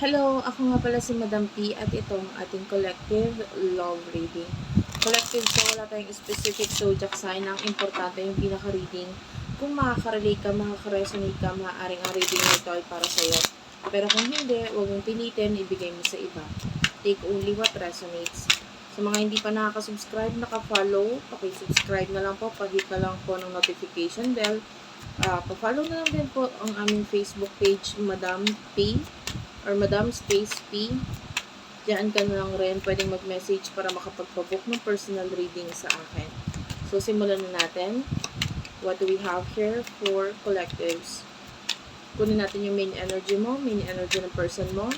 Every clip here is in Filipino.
Hello, ako nga pala si Madam P at itong ating collective love reading. Collective so wala tayong specific zodiac sign. Ang importante yung pinaka-reading. Kung makaka-relate ka, makaka-resonate ka, maaaring ang reading na ito ay para sa'yo. Pero kung hindi, huwag mong pilitin, ibigay mo sa iba. Take only what resonates. Sa mga hindi pa nakaka-subscribe, naka-follow, paki-subscribe na lang po, pag-hit na lang po ng notification bell. Ah, pa-follow na lang din po ang aming Facebook page, Madam P or Madam Space P. Diyan ka na lang rin pwedeng mag-message para makapagpabook ng personal reading sa akin. So, simulan na natin. What do we have here for collectives? Kunin natin yung main energy mo, main energy ng person mo.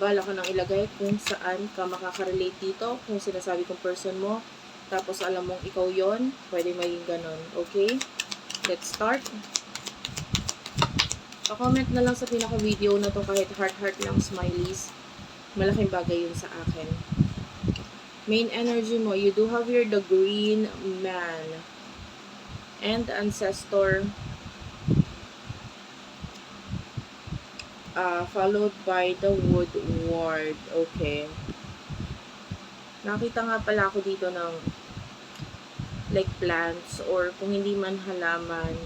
Bala ko nang ilagay kung saan ka makaka-relate dito, kung sinasabi kong person mo. Tapos alam mong ikaw yon pwede maging ganon. Okay? Let's start. Pa-comment na lang sa pinaka-video na to kahit heart-heart lang smileys. Malaking bagay yun sa akin. Main energy mo, you do have here the green man. And ancestor. Uh, followed by the woodward. Okay. Nakita nga pala ako dito ng like plants or kung hindi man halaman,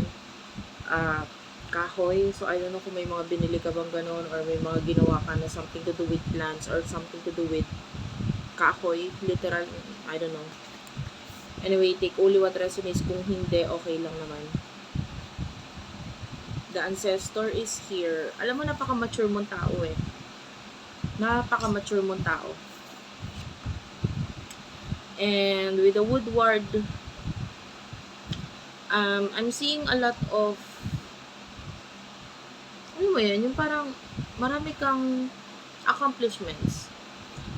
ah, kahoy. So, I don't know kung may mga binili ka bang ganun or may mga ginawa ka na something to do with plants or something to do with kahoy. Literal, I don't know. Anyway, take only what resonates. Kung hindi, okay lang naman. The ancestor is here. Alam mo, napaka-mature mong tao eh. Napaka-mature mong tao. And with the woodward, um, I'm seeing a lot of ano mo yan, yung parang marami kang accomplishments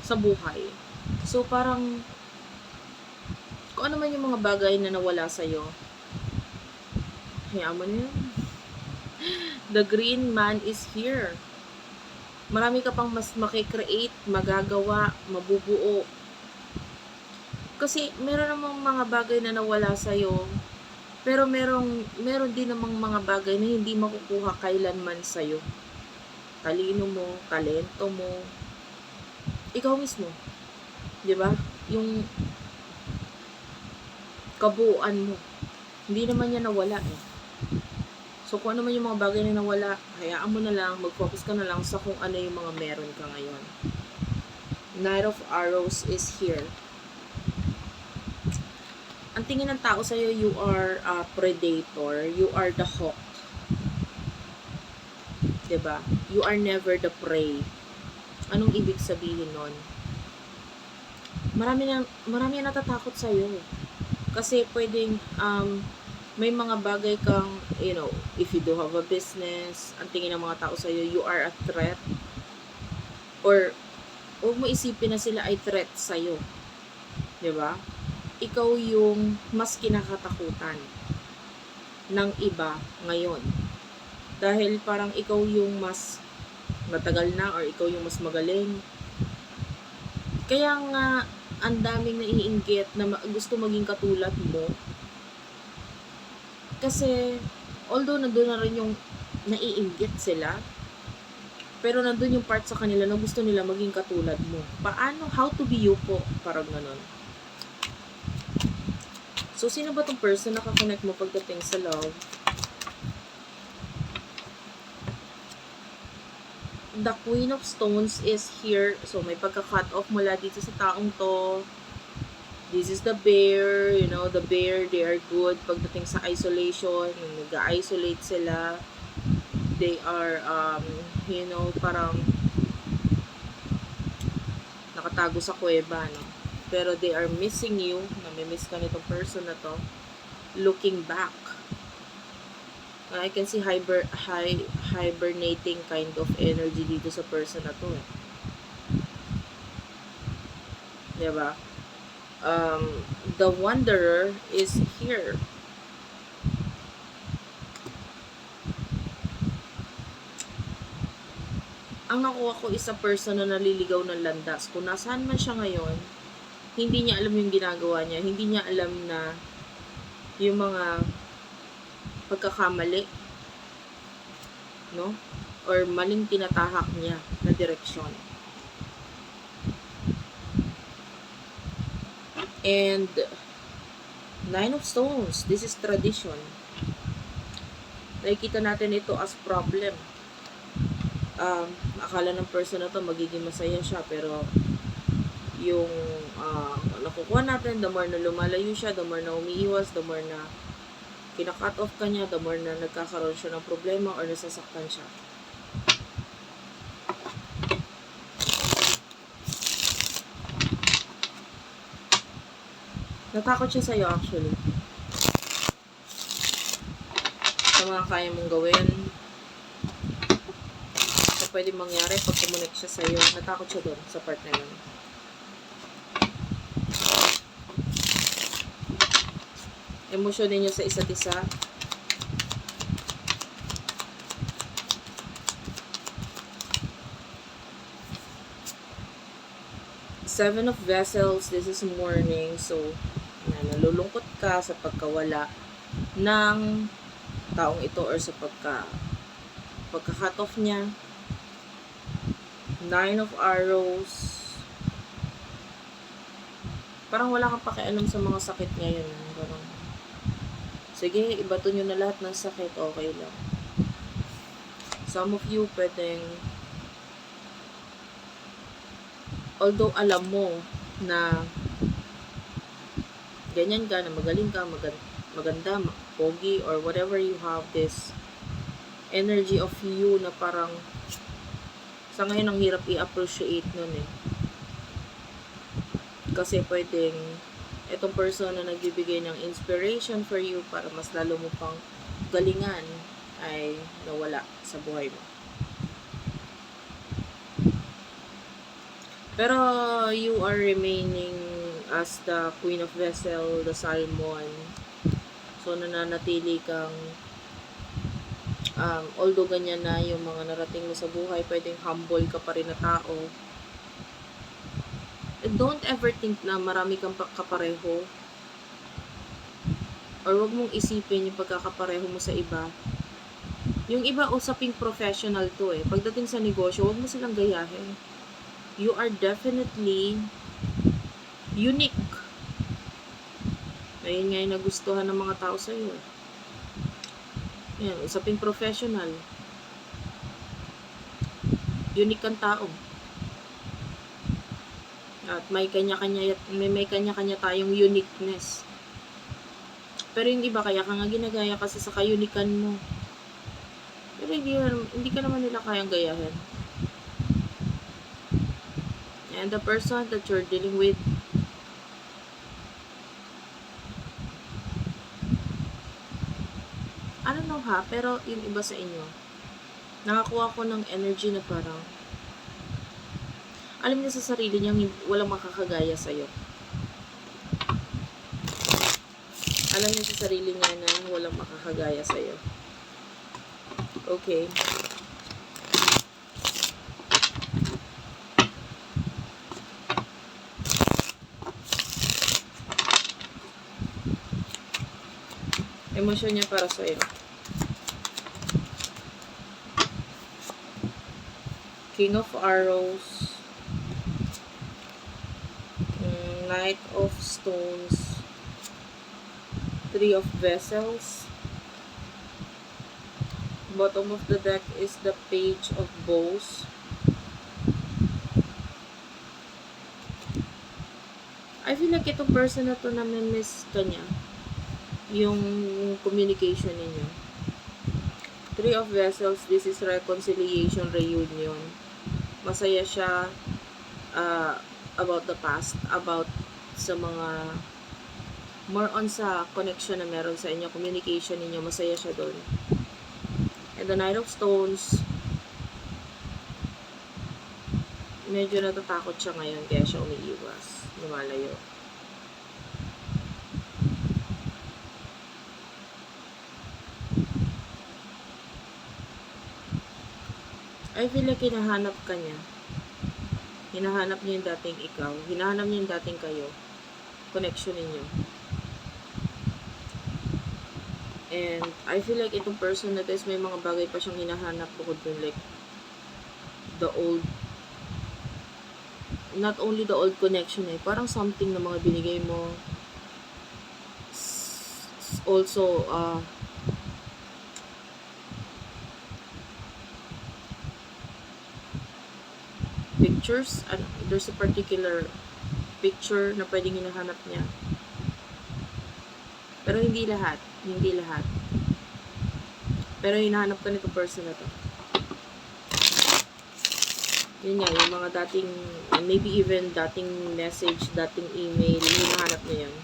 sa buhay. So, parang kung ano man yung mga bagay na nawala sa'yo, hayaan mo na yun. The green man is here. Marami ka pang mas makikreate, magagawa, mabubuo. Kasi meron namang mga bagay na nawala sa'yo pero merong, meron din namang mga bagay na hindi makukuha kailanman sa'yo. Talino mo, talento mo, ikaw mismo. Di ba? Yung kabuuan mo. Hindi naman yan nawala eh. So, kung ano man yung mga bagay na nawala, hayaan mo na lang, mag-focus ka na lang sa kung ano yung mga meron ka ngayon. Knight of Arrows is here ang tingin ng tao sa'yo, you are a predator. You are the hawk. ba? You are never the prey. Anong ibig sabihin nun? Marami na, marami na natatakot sa'yo. Kasi pwedeng, um, may mga bagay kang, you know, if you do have a business, ang tingin ng mga tao sa'yo, you are a threat. Or, huwag mo isipin na sila ay threat sa'yo. ba? Ikaw yung mas kinakatakutan ng iba ngayon. Dahil parang ikaw yung mas matagal na or ikaw yung mas magaling. Kaya nga, ang daming naiinggit na gusto maging katulad mo. Kasi, although nandun na rin yung naiinggit sila, pero nandun yung part sa kanila na gusto nila maging katulad mo. Paano, how to be you po, parang ganun. So, sino ba tong person na kakonect mo pagdating sa love? The Queen of Stones is here. So, may pagka-cut off mula dito sa taong to. This is the bear. You know, the bear, they are good pagdating sa isolation. Yung nag-isolate sila. They are, um, you know, parang nakatago sa kuweba, no? Pero they are missing you, nami-miss ka nitong person na to, looking back. I can see hiber, hi, hibernating kind of energy dito sa person na to. Eh. Diba? Um, the Wanderer is here. Ang nakuha ko is a person na naliligaw ng landas. Kung nasaan man siya ngayon, hindi niya alam yung ginagawa niya. Hindi niya alam na yung mga pagkakamali no? Or maling tinatahak niya na direksyon. And Nine of Stones, this is tradition. Nakikita natin ito as problem. Um, akala ng person na to magiging masaya siya pero yung uh, nakukuha natin, the more na lumalayo siya, the more na umiiwas, the more na kinakat off ka niya, the more na nagkakaroon siya ng problema or nasasaktan siya. Natakot siya sa'yo actually. Sa mga kaya mong gawin. Sa pwede mangyari pag kumunik siya sa'yo. Natakot siya doon sa part na yun. Emosyon ninyo sa isa't isa. Seven of Vessels, this is morning. So, na, nalulungkot ka sa pagkawala ng taong ito or sa pagka pagka-cut off niya. Nine of Arrows. Parang wala kang pakialam sa mga sakit ngayon. Parang, sige, ibato nyo na lahat ng sakit. Okay lang. Some of you pwedeng although alam mo na ganyan ka, na magaling ka, maganda, maganda pogi, or whatever you have this energy of you na parang sa ngayon ang hirap i-appreciate nun eh. Kasi pwedeng itong person na nagbibigay ng inspiration for you para mas lalo mo pang galingan ay nawala sa buhay mo. Pero you are remaining as the Queen of Vessel, the Salmon. So, nananatili kang um, although ganyan na yung mga narating mo sa buhay, pwedeng humble ka pa rin na tao. Don't ever think na marami kang pa- kapareho. Or wag mong isipin yung pagkakapareho mo sa iba. Yung iba, usaping professional to eh. Pagdating sa negosyo, wag mo silang gayahin you are definitely unique. Ayun nga yung nagustuhan ng mga tao sa iyo. Yan, usaping professional. Unique kang tao. At may kanya-kanya may, may kanya-kanya tayong uniqueness. Pero yung iba kaya ka nga ginagaya kasi sa kayunikan mo. Pero hindi, hindi ka naman nila kayang gayahin. And the person that you're dealing with I don't know ha, pero yung iba sa inyo, nakakuha ko ng energy na parang, alam niya sa sarili niya, walang makakagaya sa'yo. Alam niya sa sarili niya na walang makakagaya sa'yo. Okay. Emosyon niya para sa'yo. King of Arrows. Knight of Stones. Three of Vessels. Bottom of the deck is the Page of Bows. I feel like itong person na to na miss ka niya yung communication ninyo. Three of Vessels, this is reconciliation, reunion. Masaya siya uh, about the past, about sa mga more on sa connection na meron sa inyo, communication ninyo, masaya siya doon. And the Knight of Stones, medyo natatakot siya ngayon kaya siya umiiwas, lumalayo. I feel like hinahanap ka niya. Hinahanap niya yung dating ikaw. Hinahanap niya yung dating kayo. Connection ninyo. And I feel like itong person na is may mga bagay pa siyang hinahanap bukod dun like the old not only the old connection eh, parang something na mga binigay mo also uh, pictures ano, there's a particular picture na pwedeng hinahanap niya pero hindi lahat hindi lahat pero hinahanap ko nito person na to yun nga, yung mga dating, maybe even dating message, dating email, hinahanap niya yun.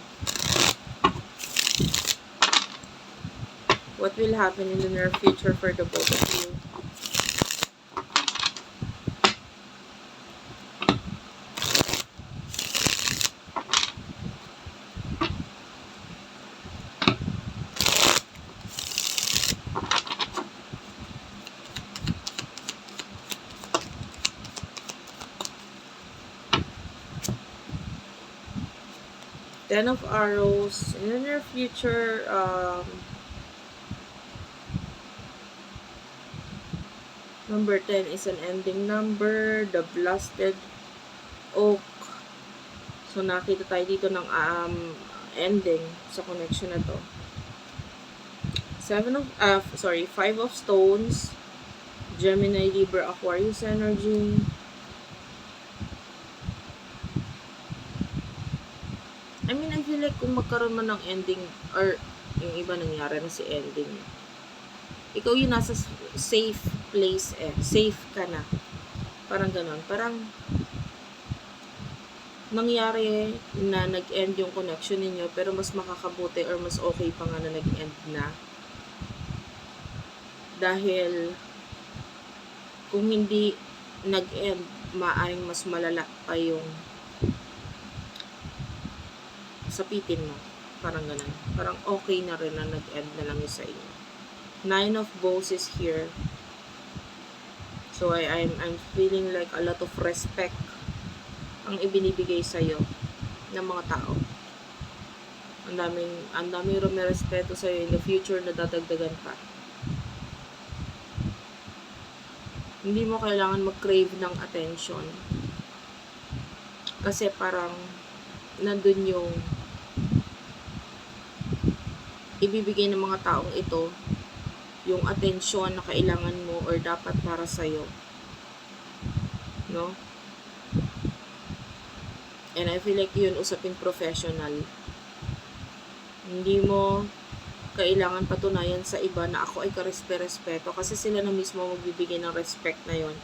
What will happen in the near future for the both of you? Ten of Arrows. In the near future, um, number 10 is an ending number. The Blasted Oak. So, nakita tayo dito ng um, ending sa connection na to. Seven of, uh, sorry, Five of Stones. Gemini, Libra, Aquarius energy. I mean, I feel like kung magkaroon man ng ending, or yung iba nangyari na si ending, ikaw yung nasa safe place eh. Safe ka na. Parang ganon. Parang, nangyari na nag-end yung connection ninyo, pero mas makakabuti or mas okay pa nga na nag-end na. Dahil, kung hindi nag-end, maaring mas malala pa yung sapitin mo. Parang ganun. Parang okay na rin na nag-end na lang yung sa inyo. Nine of Bows is here. So, I, I'm, I'm feeling like a lot of respect ang ibinibigay sa'yo ng mga tao. Ang daming, ang daming rumirespeto sa'yo in the future na dadagdagan pa. Hindi mo kailangan mag-crave ng attention. Kasi parang nandun yung ibibigay ng mga taong ito yung atensyon na kailangan mo or dapat para sa'yo. No? And I feel like yun usaping professional. Hindi mo kailangan patunayan sa iba na ako ay karespe-respeto kasi sila na mismo magbibigay ng respect na yon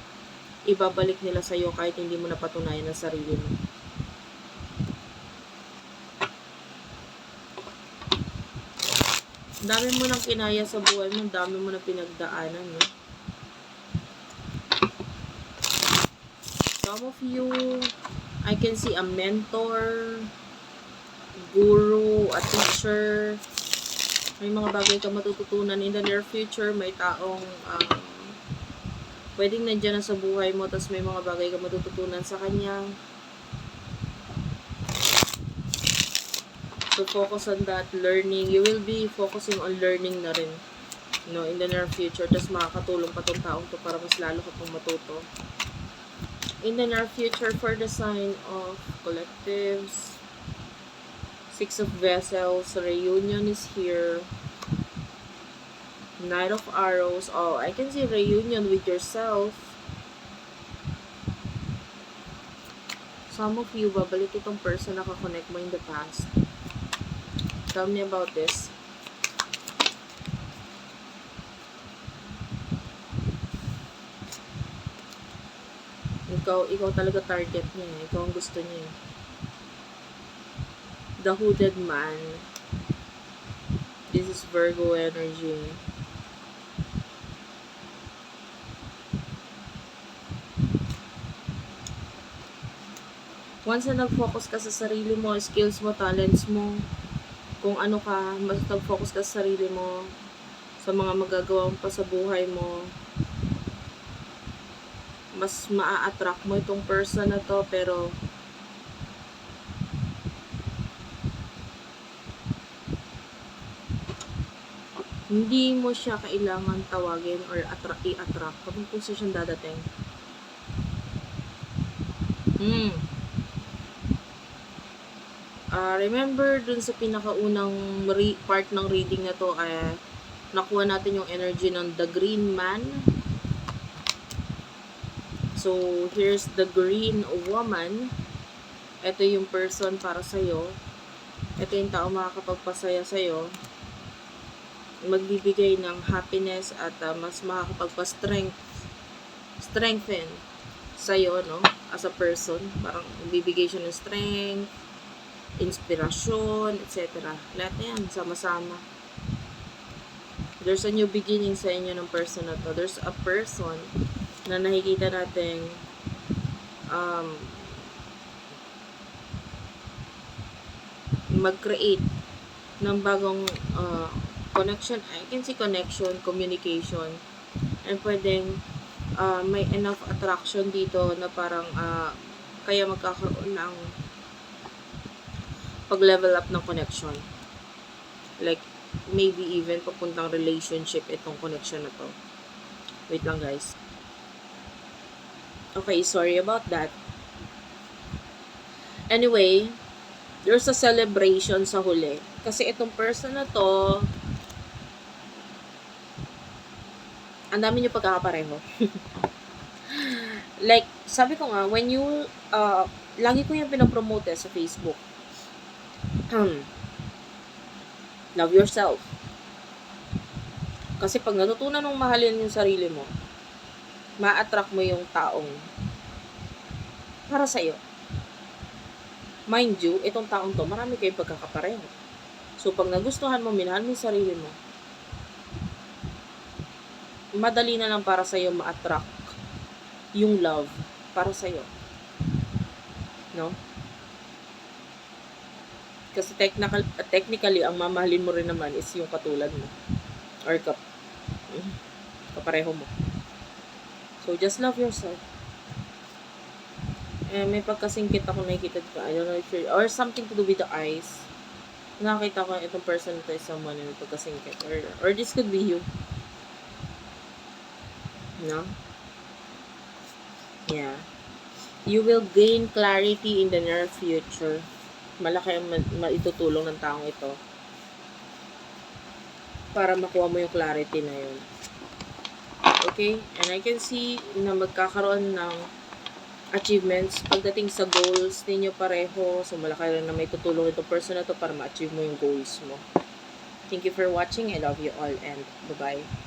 ibabalik nila sa'yo kahit hindi mo napatunayan ang sarili mo. Dami mo nang kinaya sa buhay mo, dami mo na pinagdaanan, no? Some of you, I can see a mentor, guru, a teacher. May mga bagay ka matututunan in the near future. May taong um, pwedeng nandyan na sa buhay mo, tapos may mga bagay ka matututunan sa kanya. To focus on that learning. You will be focusing on learning na rin no, in the near future. Tapos makakatulong pa tong taong to para mas lalo ka pang matuto. In the near future, for the sign of collectives, Six of Vessels, reunion is here. Knight of Arrows. Oh, I can see reunion with yourself. Some of you, babalik itong person na kakonect mo in the past. Tell me about this. Ikaw, ikaw talaga target niya. eh. Ikaw ang gusto niya. eh. The Hooded Man. This is Virgo energy. Once na nag-focus ka sa sarili mo, skills mo, talents mo, kung ano ka, mas nag-focus ka sa sarili mo, sa mga magagawa mo pa sa buhay mo, mas maa-attract mo itong person na to, pero Hindi mo siya kailangan tawagin or attra- i-attract kung saan siyang dadating. Hmm. Ah, remember dun sa pinakaunang re- part ng reading na to, ay nakuha natin yung energy ng The Green Man. So, here's the Green Woman. Ito yung person para sa'yo. Ito yung tao makakapagpasaya sa'yo. Magbibigay ng happiness at ah, mas makakapagpa-strength strengthen sa'yo, no? As a person. Parang bibigay siya ng strength, inspirasyon, etc. Lahat na yan, sama-sama. There's a new beginning sa inyo ng person na to. There's a person na nakikita natin um, mag-create ng bagong uh, connection. I can see connection, communication, and pwedeng uh, may enough attraction dito na parang uh, kaya magkakaroon ng pag-level up ng connection. Like, maybe even papuntang relationship itong connection na to. Wait lang guys. Okay, sorry about that. Anyway, there's a celebration sa huli. Kasi itong person na to, ang dami niyo pagkakapareho. like, sabi ko nga, when you, uh, lagi ko yung pinapromote eh sa Facebook. Hmm. Love yourself. Kasi pag natutunan mong mahalin yung sarili mo, ma-attract mo yung taong para sa'yo. Mind you, itong taong to, marami kayong pagkakapareho. So, pag nagustuhan mo, minahal mo yung sarili mo, madali na lang para sa'yo ma-attract yung love para sa'yo. No? Kasi technical, technically, ang mamahalin mo rin naman is yung katulad mo. Or kap, kapareho mo. So, just love yourself. Eh, may pagkasingkit ako nakikita ko. I don't know if you're, or something to do with the eyes. Nakakita ko itong person to is someone na pagkasingkit. Or, or this could be you. No? Yeah. You will gain clarity in the near future. Malaki ang ma- maitutulong ng taong ito para makuha mo yung clarity na yun. Okay? And I can see na magkakaroon ng achievements pagdating sa goals ninyo pareho. So, malaki rin na may tutulong itong person na to para ma-achieve mo yung goals mo. Thank you for watching. I love you all and bye-bye.